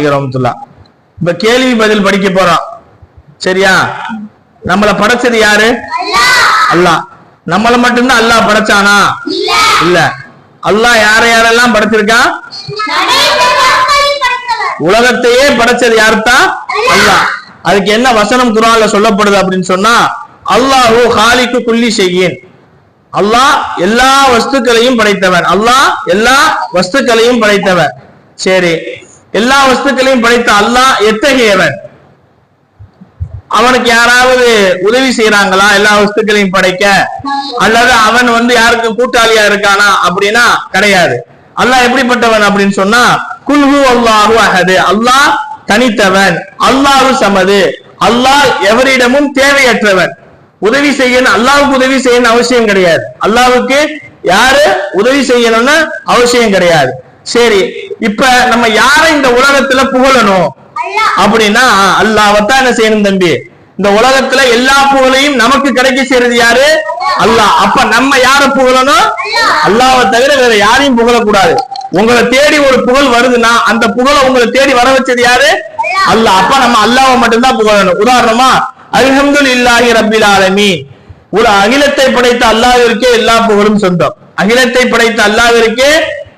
ரஹமத்துல்லா இப்ப கேள்வி பதில் படிக்க போறோம். சரியா? நம்மளை படைச்சது யாரு? அல்லாஹ். நம்மள மட்டும்தான் அல்லாஹ் படைச்சானா? இல்ல. அல்லாஹ் யார யாரெல்லாம் படைச்சிருக்கான் உலகத்தையே படைச்சது யாருத்தான் அல்லாஹ். அதுக்கு என்ன வசனம் குரான்ல சொல்லப்படுது அப்படின்னு சொன்னா அல்லாஹு ஹாலிக்கு குள்ளி செய்யின் அல்லாஹ் எல்லா வஸ்துக்களையும் படைத்தவன். அல்லாஹ் எல்லா வஸ்துக்களையும் படைத்தவன். சரி. எல்லா வஸ்துக்களையும் படைத்த அல்லாஹ் எத்தகையவன்? அவனுக்கு யாராவது உதவி செய்யறாங்களா எல்லா வஸ்துக்களையும் படைக்க? அல்லது அவன் வந்து யாருக்கு கூட்டாளியா இருக்கானா? அப்படின்னா கிடையாது. அல்லாஹ் எப்படிப்பட்டவன் அப்படின்னு சொன்னா குல்ஹு அல்லாஹு அஹது. அல்லாஹ் தனித்தவன் அல்லாஹு சமது அல்லாஹ் எவரிடமும் தேவையற்றவன். உதவி செய்யணும் அல்லாவுக்கு உதவி செய்யணும் அவசியம் கிடையாது. அல்லாவுக்கு யாரு உதவி செய்யணும்னு அவசியம் கிடையாது. சரி இப்ப நம்ம யாரை இந்த உலகத்துல புகழணும்? அப்படின்னா அல்லாஹ்வத்தான் என்ன செய்யணும் தம்பி? இந்த உலகத்துல எல்லா புகழையும் நமக்கு கிடைக்க செய்யறது யாரு? அல்லாஹ். அப்ப நம்ம யார புகழணும்? அல்லாஹ்வை தவிர வேற யாரையும் புகழக்கூடாது. உங்களை தேடி ஒரு புகழ் வருதுன்னா அந்த புகழை உங்களை தேடி வர வச்சது யாரு? அல்லாஹ். அப்ப நம்ம அல்லாஹ்வை மட்டும்தான் புகழணும். உதாரணமா அல்ஹம்துலில்லாஹி ரப்பில் ஆலமீன். ஒரு அகிலத்தை படைத்த அல்லாஹ்விற்கே எல்லா புகழும் சொந்தம். அகிலத்தை படைத்த அல்லாஹ்விற்கே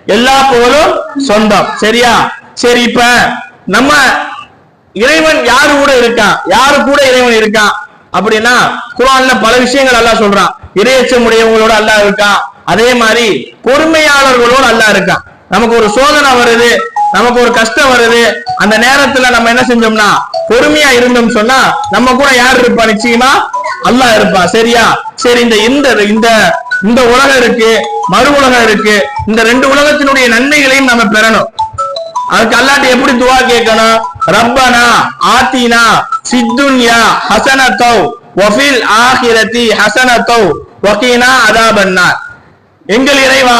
எல்லா புகழும் சொந்தம். சரியா? சரி இப்ப நம்ம இறைவன் யாரு கூட இருக்கான்? யாரு கூட இறைவன் இருக்கான்? அப்படின்னா குரான்ல பல விஷயங்கள் அல்லா சொல்றான். இறையச்சம் உடையவங்களோட அல்லாஹ் இருக்கான். அதே மாதிரி பொறுமையாளர்களோட அல்லாஹ் இருக்கான். நமக்கு ஒரு சோதனை வருது நமக்கு ஒரு கஷ்டம் வருது. அந்த நேரத்துல நம்ம என்ன செஞ்சோம்னா பொறுமையா இருந்தோம் சொன்னா நம்ம கூட யார் இருப்பா? நிச்சயமா அல்லாஹ் இருப்பான் சரியா? சரி இந்த இந்த இந்த இந்த உலகம் இருக்கு மறு உலகம் இருக்கு. இந்த ரெண்டு உலகத்தினுடைய நன்மைகளையும் நம்ம பெறணும். அதுக்கு அல்லாட்டி எப்படி துவா கேட்கணும்? ரப்பனா ஆத்தினா சித்துன்யா ஹசனத்தௌ வஃபில் ஆஹிரதி ஹசனத்தௌ வகீனா அதாபன்னார். எங்கள் இறைவா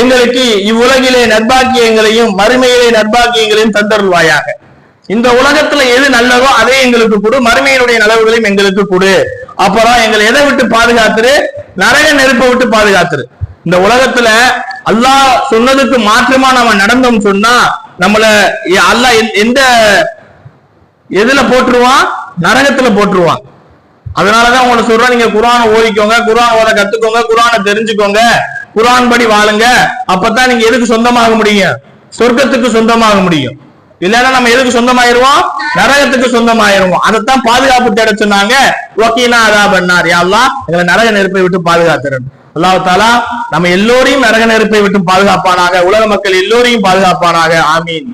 எங்களுக்கு இவ்வுலகிலே நற்பாக்கியங்களையும் மறுமையிலே நற்பாக்கியங்களையும் தந்தருள்வாயாக. இந்த உலகத்துல எது நல்லதோ அதே எங்களுக்கு கொடு மறுமையினுடைய நலவுகளையும் எங்களுக்கு கொடு. அப்புறம் எங்களை எதை விட்டு பாதுகாத்துரு? நரக நெருப்பை விட்டு பாதுகாத்துரு. இந்த உலகத்துல அல்லாஹ் சொன்னதுக்கு மாற்றமா நம்ம நடந்தோம் சொன்னா நம்மள அல்லாஹ் எந்த- எந்த எதுல போட்டுருவான் நரகத்துல போட்டுருவான் அதனாலதான் உங்களை சொல்றேன் நீங்க குர்ஆனை ஓதிக்கோங்க குரான் ஓத கத்துக்கோங்க குரானை தெரிஞ்சுக்கோங்க குரான் படி வாழுங்க. அப்பதான் நீங்க எதுக்கு சொந்தமாக முடியும் சொர்க்கத்துக்கு சொந்தமாக முடியும். இல்லைன்னா நம்ம எதுக்கு சொந்தமாயிருவோம்? நரகத்துக்கு சொந்தமாயிருவோம். அதைத்தான் பாதுகாப்பு தேட சொன்னாங்க. ஓகேனா அதா பண்ணார் யாழ்லா எங்களை நரக நெருப்பை விட்டு பாதுகாத்துறேன். அல்லாஹ் தாலா நம்ம எல்லோரையும் நரக நெருப்பை விட்டு பாதுகாப்பானாக உலக மக்கள் எல்லோரையும் பாதுகாப்பானாக. ஆமீன்.